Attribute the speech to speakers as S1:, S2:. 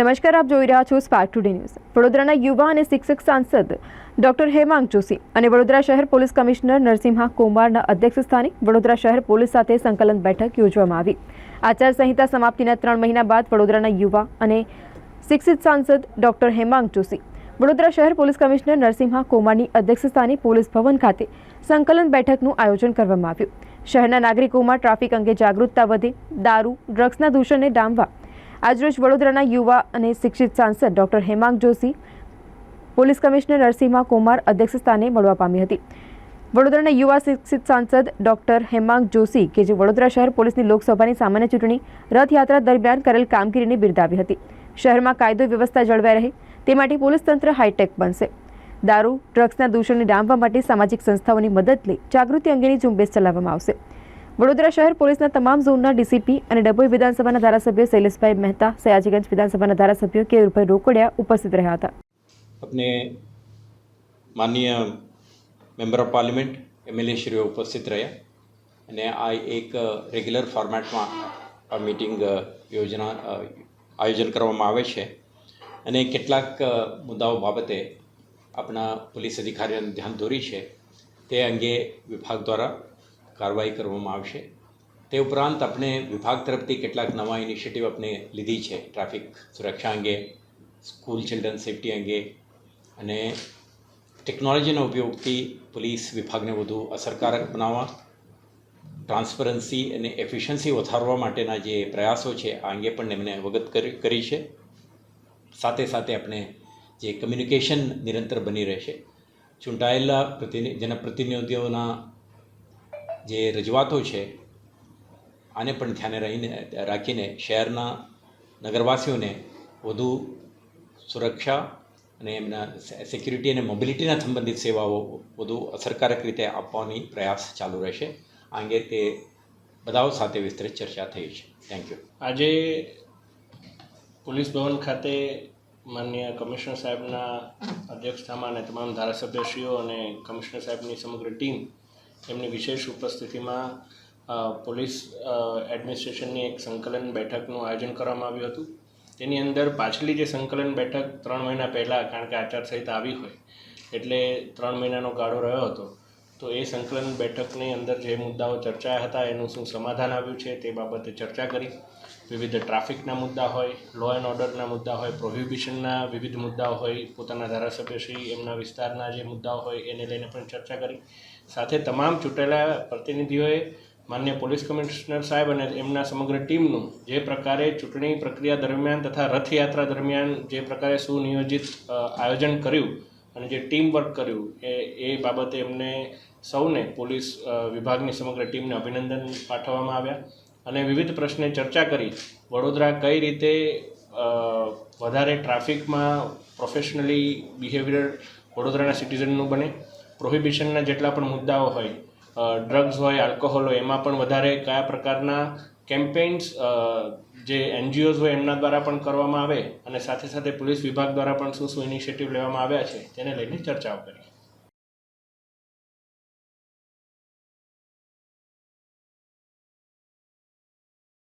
S1: નમસ્કાર, આપ જોઈ રહ્યા છો સ્પાર્ક ટુડે ન્યૂઝ વડોદરાના યુવા અને શિક્ષક સાંસદ ડોક્ટર હેમાંગ જોશી અને વડોદરા શહેર પોલીસ કમિશનર નરસિંહા કુમારના અધ્યક્ષસ્થાને વડોદરા શહેર પોલીસ સાથે સંકલન બેઠક યોજવામાં આવી. આચારસંહિતા સમાપ્તિના ત્રણ મહિના બાદ વડોદરાના યુવા અને શિક્ષિત સાંસદ ડોક્ટર હેમાંગ જોશી, વડોદરા શહેર પોલીસ કમિશનર નરસિંહા કુમારની અધ્યક્ષસ્થાને પોલીસ ભવન ખાતે સંકલન બેઠકનું આયોજન કરવામાં આવ્યું. શહેરના નાગરિકોમાં ટ્રાફિક અંગે જાગૃતતા વધે, દારૂ, ડ્રગ્સના દૂષણને ડામવા આજરોજ વડોદરાના યુવા અને શિક્ષિત સાંસદ doctor Hemang Joshi police commissioner Narasimha Kumar અધ્યક્ષ સ્થાને મળવા પામી હતી. વડોદરાના યુવા શિક્ષિત સાંસદ ડોક્ટર હેમાંગ જોશી કે જે વડોદરા શહેર પોલીસની લોકસભાની સામાન્ય ચૂંટણી રથયાત્રા દરમિયાન કરેલ કામગીરીને બિરદાવી હતી. શહેરમાં કાયદો વ્યવસ્થા જળવાઈ રહે તે માટે પોલીસ તંત્ર હાઈટેક બનશે. દારૂ, ડ્રગ્સના દૂષણને ડામવા માટે સામાજિક સંસ્થાઓની મદદ લઈ જાગૃતિ અંગેની ઝુંબેશ ચલાવવામાં આવશે. વડોદરા શહેર પોલીસના તમામ ઝોનના ડીસીપી અને ડભોઈ વિધાનસભાના ધારાસભ્ય શૈલેષભાઈ મહેતા, સયાજીગંજ વિધાનસભાના ધારાસભ્ય કેયુરભાઈ રોકડિયા ઉપસ્થિત રહ્યા હતા.
S2: આપણે માનનીય મેમ્બર ઓફ પાર્લિમેન્ટ એમએલએ શ્રીઓ ઉપસ્થિત રહ્યા અને આ એક રેગ્યુલર ફોર્મેટમાં આ મિટિંગ યોજના આયોજન કરવામાં આવે છે અને કેટલાક મુદ્દાઓ બાબતે આપણા પોલીસ અધિકારીઓને ધ્યાન દોરી છે. તે અંગે વિભાગ દ્વારા કાર્યવાહી કરવામાં આવશે. તે ઉપરાંત આપણે વિભાગ તરફથી કેટલાક નવા ઇનિશિયેટિવ આપણે લીધી છે. ટ્રાફિક સુરક્ષા અંગે સ્કૂલ ચિલ્ડ્રન સેફટી અંગે અને ટેકનોલોજીના ઉપયોગથી પોલીસ વિભાગને વધુ અસરકારક બનાવવા ટ્રાન્સપરન્સી અને એફિશિયન્સી વધારવા માટેના જે પ્રયાસો છે, આ અંગે પણ એમને અવગત કરી છે. સાથે સાથે આપણે જે કમ્યુનિકેશન નિરંતર બની રહેશે. ચૂંટાયેલા પ્રતિનિ, જનપ્રતિનિધિઓના જે રજૂઆતો છે, આને પણ ધ્યાને રહીને, રાખીને શહેરના નગરવાસીઓને વધુ સુરક્ષા અને એમના સિક્યુરિટી અને મોબિલિટીના સંબંધિત સેવાઓ વધુ અસરકારક રીતે આપવાની પ્રયાસ ચાલુ રહેશે. આ અંગે તે બધાઓ સાથે વિસ્તૃત ચર્ચા થઈ છે. થેન્ક યુ
S3: આજે પોલીસ ભવન ખાતે માન્ય કમિશનર સાહેબના અધ્યક્ષતામાં અને તમામ ધારાસભ્યશ્રીઓ અને કમિશનર સાહેબની સમગ્ર ટીમ એમની વિશેષ ઉપસ્થિતિમાં પોલીસ એડમિનિસ્ટ્રેશનની એક સંકલન બેઠકનું આયોજન કરવામાં આવ્યું હતું. તેની અંદર પાછલી જે સંકલન બેઠક ત્રણ મહિના પહેલાં, કારણ કે આચારસંહિતા આવી હોય, એટલે ત્રણ મહિનાનો ગાળો રહ્યો હતો, તો એ સંકલન બેઠકની અંદર જે મુદ્દાઓ ચર્ચાયા હતા, એનું શું સમાધાન આવ્યું છે તે બાબતે ચર્ચા કરી. વિવિધ ટ્રાફિકના મુદ્દા હોય લો એન્ડ ઓર્ડરના મુદ્દા હોય પ્રોહિબિશનના વિવિધ મુદ્દાઓ હોય, પોતાના ધારાસભ્યશ્રી, એમના વિસ્તારના જે મુદ્દાઓ હોય, એને લઈને પણ ચર્ચા કરી. સાથે તમામ ચૂંટેલા પ્રતિનિધિઓએ માન્ય પોલીસ કમિશનર સાહેબ અને એમના સમગ્ર ટીમનું જે પ્રકારે ચૂંટણી પ્રક્રિયા દરમિયાન તથા રથયાત્રા દરમિયાન જે પ્રકારે સુનિયોજિત આયોજન કર્યું અને જે ટીમ વર્ક કર્યું, એ એ બાબતે એમને સૌને પોલીસ વિભાગની સમગ્ર ટીમને અભિનંદન પાઠવવામાં આવ્યા અને વિવિધ પ્રશ્ને ચર્ચા કરી. વડોદરા કઈ રીતે વધારે ટ્રાફિકમાં પ્રોફેશનલી બિહેવિયર વડોદરાના સિટીઝનનું બને પ્રોહિબિશનના જેટલા પણ મુદ્દાઓ હોય ડ્રગ્સ હોય આલ્કોહોલ હોય, એમાં પણ વધારે કયા પ્રકારના કેમ્પેન્સ જે એનજીઓઝ હોય એમના દ્વારા પણ કરવામાં આવે અને સાથે સાથે પોલીસ વિભાગ દ્વારા પણ શું શું ઇનિશિયેટિવ લેવામાં આવ્યા છે, તેને લઈને ચર્ચાઓ કરી